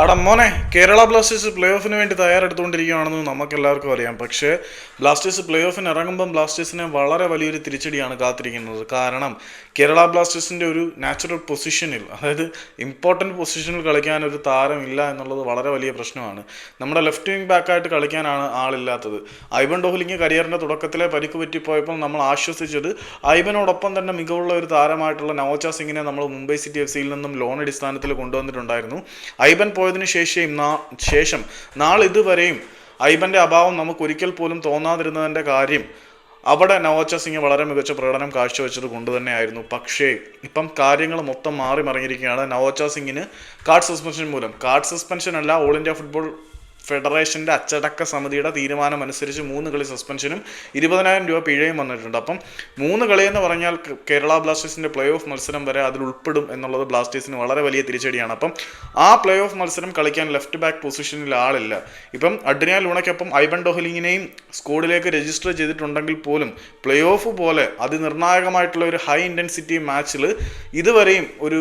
അടാ മോനെ Kerala Blasters play ഓഫിന് വേണ്ടി തയ്യാറെടുത്തുകൊണ്ടിരിക്കുകയാണെന്ന് നമുക്ക് എല്ലാവർക്കും അറിയാം. പക്ഷേ ബ്ലാസ്റ്റേഴ്സ് പ്ലേ ഓഫിന് ഇറങ്ങുമ്പം ബ്ലാസ്റ്റേഴ്സിനെ വളരെ വലിയൊരു തിരിച്ചടിയാണ് കാത്തിരിക്കുന്നത്. കാരണം കേരള ബ്ലാസ്റ്റേഴ്സിന്റെ ഒരു നാച്ചുറൽ പൊസിഷനിൽ അതായത് ഇമ്പോർട്ടന്റ് പൊസിഷനിൽ കളിക്കാൻ ഒരു താരമില്ല എന്നുള്ളത് വളരെ വലിയ പ്രശ്നമാണ്. നമ്മുടെ ലെഫ്റ്റ് വിങ് ബാക്കായിട്ട് കളിക്കാനാണ് ആളില്ലാത്തത്. ഐബൻ ഡോഹ്ലിങ് കരിയറിന്റെ തുടക്കത്തിലെ പരിക്ക് പറ്റിപ്പോയപ്പോൾ നമ്മൾ ആശ്വസിച്ചത് ഐബനോടൊപ്പം തന്നെ മികവുള്ള ഒരു താരമായിട്ടുള്ള നവോച്ച സിംഗിനെ നമ്മൾ മുംബൈ സിറ്റി എഫ് സിയിൽ നിന്നും ലോൺ അടിസ്ഥാനത്തിൽ കൊണ്ടുവന്നിട്ടുണ്ടായിരുന്നു. ഐബൻ പോയതിനു ശേഷം നാ- ശേഷം നാളിതുവരെയും ഐബന്റെ അഭാവം നമുക്ക് ഒരിക്കൽ പോലും തോന്നാതിരുന്നതിന്റെ കാര്യം അവിടെ നവോച്ച സിംഗ് വളരെ മികച്ച പ്രകടനം കാഴ്ചവെച്ചത് കൊണ്ട് തന്നെയായിരുന്നു. പക്ഷേ ഇപ്പം കാര്യങ്ങൾ മൊത്തം മാറി മറിഞ്ഞിരിക്കുകയാണ് നവോച്ച സിംഗിന് കാർഡ് സസ്പെൻഷൻ മൂലം. കാർഡ് സസ്പെൻഷൻ അല്ല ഓൾ ഇന്ത്യ ഫുട്ബോൾ ഫെഡറേഷന്റെ അച്ചടക്ക സമിതിയുടെ തീരുമാനം അനുസരിച്ച് മൂന്ന് കളി സസ്പെൻഷനും ഇരുപതിനായിരം രൂപ പിഴയും വന്നിട്ടുണ്ട്. അപ്പം മൂന്ന് കളി എന്ന് പറഞ്ഞാൽ കേരള ബ്ലാസ്റ്റേഴ്സിന്റെ പ്ലേ ഓഫ് മത്സരം വരെ അതിൽ ഉൾപ്പെടും എന്നുള്ളത് ബ്ലാസ്റ്റേഴ്സിന് വളരെ വലിയ തിരിച്ചടിയാണ്. അപ്പം ആ പ്ലേ ഓഫ് മത്സരം കളിക്കാൻ ലെഫ്റ്റ് ബാക്ക് പൊസിഷനിൽ ആളില്ല. ഇപ്പം അഡ്രിയാൻ ലൂണയ്ക്കൊപ്പം ഐബൻ ഡോഹലിങ്ങിനെയും സ്കോഡിലേക്ക് രജിസ്റ്റർ ചെയ്തിട്ടുണ്ടെങ്കിൽ പോലും പ്ലേ ഓഫ് പോലെ അതിനിർണായകമായിട്ടുള്ള ഒരു ഹൈ ഇന്റൻസിറ്റി മാച്ചിൽ ഇതുവരെയും ഒരു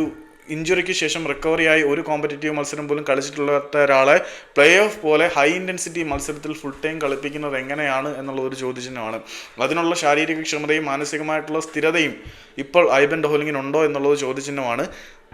ഇഞ്ചുറിക്ക് ശേഷം റിക്കവറിയായി ഒരു കോമ്പറ്റേറ്റീവ് മത്സരം പോലും കളിച്ചിട്ടുള്ളാത്ത ഒരാളെ പ്ലേ ഓഫ് പോലെ ഹൈ ഇന്റൻസിറ്റി മത്സരത്തിൽ ഫുൾ ടൈം കളിപ്പിക്കുന്നത് എങ്ങനെയാണ് എന്നുള്ള ഒരു ചോദ്യചിഹ്നമാണ്. അതിനുള്ള ശാരീരിക ക്ഷമതയും മാനസികമായിട്ടുള്ള സ്ഥിരതയും ഇപ്പോൾ ഐബൻ ഡോഹലിങ്ങിനുണ്ടോ എന്നുള്ളത് ചോദ്യചിഹ്നമാണ്.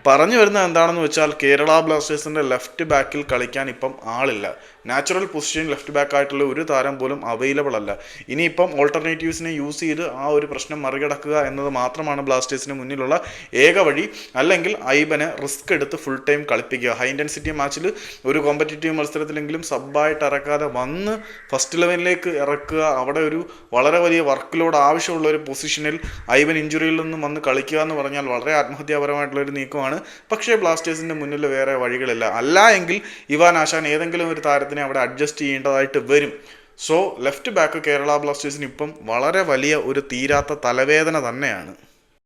പറഞ്ഞു വരുന്നത് എന്താണെന്ന് വെച്ചാൽ കേരള ബ്ലാസ്റ്റേഴ്സിന്റെ ലെഫ്റ്റ് ബാക്കിൽ കളിക്കാൻ ഇപ്പം ആളില്ല. നാച്ചുറൽ പൊസിഷൻ ലെഫ്റ്റ് ബാക്ക് ആയിട്ടുള്ള ഒരു താരം പോലും അവൈലബിൾ അല്ല. ഇനിയിപ്പം ഓൾട്ടർനേറ്റീവ്സിനെ യൂസ് ചെയ്ത് ആ ഒരു പ്രശ്നം മറികടക്കുക എന്നത് മാത്രമാണ് ബ്ലാസ്റ്റേഴ്സിന് മുന്നിലുള്ള ഏക വഴി. അല്ലെങ്കിൽ ഐബനെ റിസ്ക് എടുത്ത് ഫുൾ ടൈം കളിപ്പിക്കുക. ഹൈ ഇന്റൻസിറ്റി മാച്ചിൽ ഒരു കോമ്പറ്റീറ്റീവ് മത്സരത്തിലെങ്കിലും സബ്ബായിട്ട് ഇറക്കാതെ വന്ന് ഫസ്റ്റ് ലെവനിലേക്ക് ഇറക്കുക. അവിടെ ഒരു വളരെ വലിയ വർക്ക് ലോഡ് ആവശ്യമുള്ള ഒരു പൊസിഷനിൽ ഐബൻ ഇഞ്ചുറിയിൽ നിന്നും വന്ന് കളിക്കുക എന്ന് പറഞ്ഞാൽ വളരെ ആത്മഹത്യാപരമായിട്ടുള്ള ഒരു നീക്കമാണ്. പക്ഷേ ബ്ലാസ്റ്റേഴ്സിന്റെ മുന്നിൽ വേറെ വഴികളില്ല. അല്ല എങ്കിൽ ഇവാൻ ആശാൻ ഏതെങ്കിലും ഒരു താരത്തിനെ അവിടെ അഡ്ജസ്റ്റ് ചെയ്യേണ്ടതായിട്ട് വരും. സോ ലെഫ്റ്റ് ബാക്ക് കേരള ബ്ലാസ്റ്റേഴ്സിന് ഇപ്പം വളരെ വലിയ ഒരു തീരാത്ത തലവേദന തന്നെയാണ്.